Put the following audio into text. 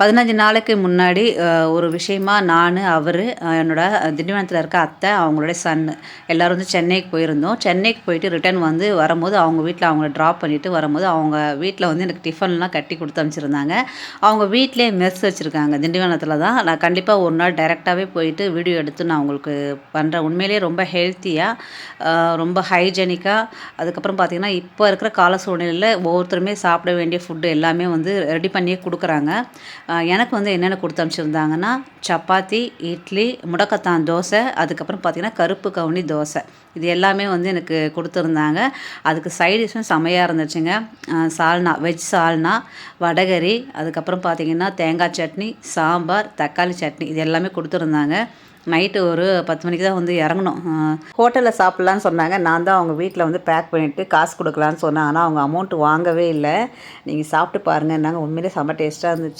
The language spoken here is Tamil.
பதினஞ்சு நாளைக்கு முன்னாடி ஒரு விஷயமா நான் அவர் என்னோட திண்டிவனத்தில் இருக்க அத்தை அவங்களுடைய சன்னு எல்லோரும் வந்து சென்னைக்கு போயிருந்தோம். சென்னைக்கு போயிட்டு ரிட்டர்ன் வந்து வரும்போது அவங்க வீட்டில் அவங்கள ட்ராப் பண்ணிவிட்டு வரும்போது அவங்க வீட்டில் வந்து எனக்கு டிஃபன்லாம் கட்டி கொடுத்து அமைச்சிருந்தாங்க அவங்க வீட்டிலே மெஸ் வச்சுருக்காங்க. திண்டிவனத்தில் தான். நான் கண்டிப்பாக ஒரு நாள் டைரெக்டாகவே போயிட்டு வீடியோ எடுத்து நான் உங்களுக்கு பண்ணுறேன் உண்மையிலேயே ரொம்ப ஹெல்த்தியாக ரொம்ப ஹைஜெனிக்காக அதுக்கப்புறம் பார்த்திங்கன்னா இப்போ இருக்கிற கால சூழ்நிலையில் ஒவ்வொருத்தருமே சாப்பிட வேண்டிய ஃபுட்டு எல்லாமே வந்து ரெடி பண்ணியே கொடுக்குறாங்க. எனக்கு வந்து என்னென்ன கொடுத்து அனுப்பிச்சிருந்தாங்கன்னா சப்பாத்தி இட்லி முடக்கத்தான் தோசை அதுக்கப்புறம் பார்த்திங்கன்னா கருப்பு கவுனி தோசை. இது எல்லாமே வந்து எனக்கு கொடுத்துருந்தாங்க. அதுக்கு சைடிஷும் செமையாக இருந்துச்சுங்க. சால்னா வெஜ் சால்னா வடகரி அதுக்கப்புறம் பார்த்திங்கன்னா தேங்காய் சட்னி சாம்பார் தக்காளி சட்னி இது எல்லாமே கொடுத்துருந்தாங்க. நைட்டு ஒரு பத்து மணிக்கு தான் வந்து இறங்கணும். ஹோட்டலில் சாப்பிட்லான்னு சொன்னாங்க. நான் தான் அவங்க வீட்டில் வந்து பேக் பண்ணிவிட்டு காசு கொடுக்கலான்னு சொன்னேன். ஆனால் அவங்க அமௌண்ட் வாங்கவே இல்லை. நீங்கள் சாப்பிட்டு பாருங்கன்னாங்க. உண்மையிலே செம்ம டேஸ்ட்டாக இருந்துச்சு.